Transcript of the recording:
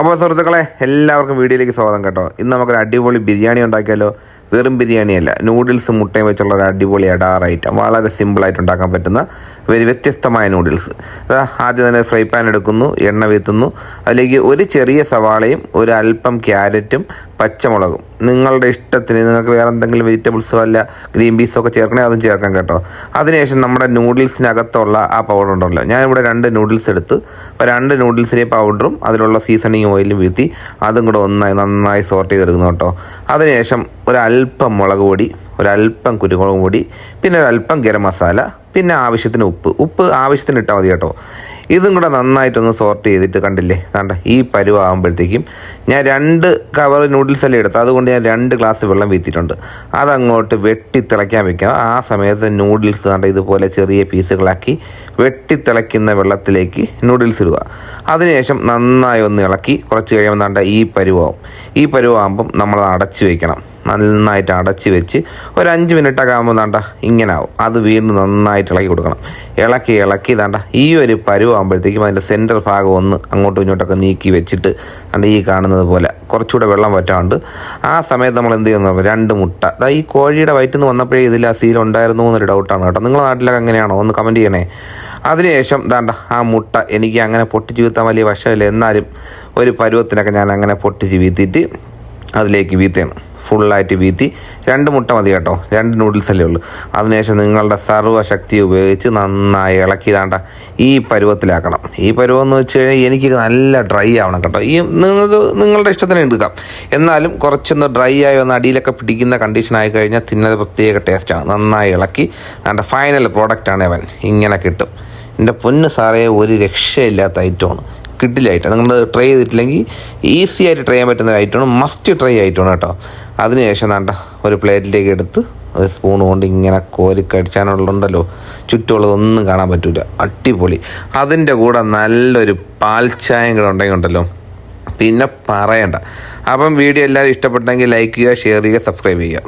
അപ്പോൾ സുഹൃത്തുക്കളെ എല്ലാവർക്കും വീഡിയോയിലേക്ക് സ്വാഗതം കേട്ടോ. ഇന്ന് നമുക്കൊരു അടിപൊളി ബിരിയാണി ഉണ്ടാക്കിയാലോ? വെറും ബിരിയാണിയല്ല നൂഡിൽസ് മുട്ടയും വെച്ചുള്ള ഒരു അടിപൊളി അടാർ ഐറ്റം വളരെ സിമ്പിളായിട്ട് ഉണ്ടാക്കാൻ പറ്റുന്ന ഒരു വ്യത്യസ്തമായ നൂഡിൽസ്. അതാ ആദ്യം തന്നെ ഫ്രൈ പാൻ എടുക്കുന്നു എണ്ണ വീത്തുന്നു. അതിലേക്ക് ഒരു ചെറിയ സവാളയും ഒരു അല്പം ക്യാരറ്റും പച്ചമുളകും. നിങ്ങളുടെ ഇഷ്ടത്തിന് നിങ്ങൾക്ക് വേറെ എന്തെങ്കിലും വെജിറ്റബിൾസോ അല്ല ഗ്രീൻ പീസോ ഒക്കെ ചേർക്കണേ അതും ചേർക്കാം കേട്ടോ. അതിനുശേഷം നമ്മുടെ നൂഡിൽസിനകത്തുള്ള ആ പൗഡർ ഉണ്ടല്ലോ. ഞാൻ ഇവിടെ രണ്ട് നൂഡിൽസ് എടുത്ത് അപ്പോൾ രണ്ട് നൂഡിൽസിന്റെ പൗഡറും അതിലുള്ള സീസണിങ് ഓയിലും വീഴ്ത്തി അതും കൂടെ ഒന്നായി നന്നായി സോർട്ട് ചെയ്തെടുക്കുന്നു കേട്ടോ. അതിനുശേഷം ഒരല്പം മുളക് പൊടി ഒരല്പം കുരുമുളക് പൊടി പിന്നെ ഒരല്പം ഗരം മസാല പിന്നെ ആവശ്യത്തിന് ഉപ്പ്. ഉപ്പ് ആവശ്യത്തിന് ഇട്ടാൽ മതി കേട്ടോ. ഇതും കൂടെ നന്നായിട്ടൊന്ന് സോർട്ട് ചെയ്തിട്ട് കണ്ടില്ലേ? കണ്ട ഈ പരുവാകുമ്പോഴത്തേക്കും ഞാൻ രണ്ട് കവർ നൂഡിൽസ് എല്ലാം എടുത്തു അതുകൊണ്ട് ഞാൻ രണ്ട് ഗ്ലാസ് വെള്ളം വീത്തിയിട്ടുണ്ട്. അതങ്ങോട്ട് വെട്ടി തിളയ്ക്കാൻ വെക്കാം. ആ സമയത്ത് നൂഡിൽസ് കണ്ട ഇതുപോലെ ചെറിയ പീസുകളാക്കി വെട്ടി തിളയ്ക്കുന്ന വെള്ളത്തിലേക്ക് നൂഡിൽസ് ഇടുക. അതിനുശേഷം നന്നായി ഒന്ന് ഇളക്കി കുറച്ച് കഴിയുമ്പോൾ കണ്ട ഈ പരുവാകും ഈ പരുവാകുമ്പം നമ്മൾ അടച്ചു വെക്കണം. നന്നായിട്ട് അടച്ച് വെച്ച് ഒരു അഞ്ച് മിനിറ്റൊക്കെ ആകുമ്പോൾ താണ്ട ഇങ്ങനെ ആവും അത് വീണ്ടും നന്നായിട്ട് ഇളക്കി കൊടുക്കണം. ഇളക്കി ഇളക്കി താണ്ട ഈ ഒരു പരുവാകുമ്പോഴത്തേക്കും അതിന്റെ സെന്റർ ഭാഗം ഒന്ന് അങ്ങോട്ടും ഇങ്ങോട്ടൊക്കെ നീക്കി വെച്ചിട്ട് താണ്ട ഈ കാണുന്നത് പോലെ കുറച്ചുകൂടെ വെള്ളം പറ്റാണ്ട് ആ സമയത്ത് നമ്മൾ എന്ത് ചെയ്യുന്നു? രണ്ട് മുട്ട. അതായത് ഈ കോഴിയുടെ വയറ്റിൽ നിന്ന് വന്നപ്പോഴേ ഇതിൽ ആ സീൽ ഉണ്ടായിരുന്നു എന്നൊരു ഡൗട്ടാണ് കേട്ടോ. നിങ്ങളുടെ നാട്ടിലൊക്കെ എങ്ങനെയാണോ? ഒന്ന് കമന്റ് ചെയ്യണേ. അതിനുശേഷം ദാണ്ട ആ മുട്ട എനിക്ക് അങ്ങനെ പൊട്ടി വീഴ്ത്താൻ വലിയ വശമില്ല. എന്നാലും ഒരു പരുവത്തിനൊക്കെ ഞാൻ അങ്ങനെ പൊട്ടിച്ച് വീത്തിയിട്ട് അതിലേക്ക് വീത്തണം ഫുള്ളായിട്ട് വീത്തി രണ്ട് മുട്ട മതി കേട്ടോ. രണ്ട് നൂഡിൽസ് അല്ലേ ഉള്ളൂ. അതിനുശേഷം നിങ്ങളുടെ സർവശക്തി ഉപയോഗിച്ച് നന്നായി ഇളക്കി താണ്ട ഈ പരുവത്തിലാക്കണം. ഈ പരുവം എന്ന് വെച്ച് കഴിഞ്ഞാൽ എനിക്ക് നല്ല ഡ്രൈ ആവണം കേട്ടോ. ഈ നിങ്ങൾക്ക് നിങ്ങളുടെ ഇഷ്ടത്തിന് എടുക്കാം. എന്നാലും കുറച്ചൊന്ന് ഡ്രൈ ആയി വന്ന് അടിയിലൊക്കെ പിടിക്കുന്ന കണ്ടീഷൻ ആയി കഴിഞ്ഞാൽ തിന്നത് പ്രത്യേക ടേസ്റ്റാണ് നന്നായി ഇളക്കി താണ്ട ഫൈനൽ പ്രോഡക്റ്റാണ് അവൻ. ഇങ്ങനെ കിട്ടും. എന്റെ പൊന്ന് സാറേ ഒരു രക്ഷയില്ലാത്ത ഐറ്റമാണ് കിട്ടില്ലായിട്ട് നിങ്ങൾ ട്രൈ ചെയ്തിട്ടില്ലെങ്കിൽ ഈസി ആയിട്ട് ട്രൈ ചെയ്യാൻ പറ്റുന്ന ഒരു ഐറ്റമാണ് മസ്റ്റ് ട്രൈ ആയിട്ടാണ് കേട്ടോ. അതിനുശേഷം വേണ്ട ഒരു പ്ലേറ്റിലേക്ക് എടുത്ത് ഒരു സ്പൂൺ കൊണ്ട് ഇങ്ങനെ കോരി കടിച്ചാനുള്ളതുണ്ടല്ലോ. ചുറ്റുമുള്ളതൊന്നും കാണാൻ പറ്റില്ല അടിപൊളി. അതിന്റെ കൂടെ നല്ലൊരു പാൽച്ചായം കൂടെ ഉണ്ടെങ്കിൽ ഉണ്ടല്ലോ പിന്നെ പറയണ്ട. അപ്പം വീഡിയോ എല്ലാവരും ഇഷ്ടപ്പെട്ടെങ്കിൽ ലൈക്ക് ചെയ്യുക ഷെയർ ചെയ്യുക സബ്സ്ക്രൈബ് ചെയ്യുക.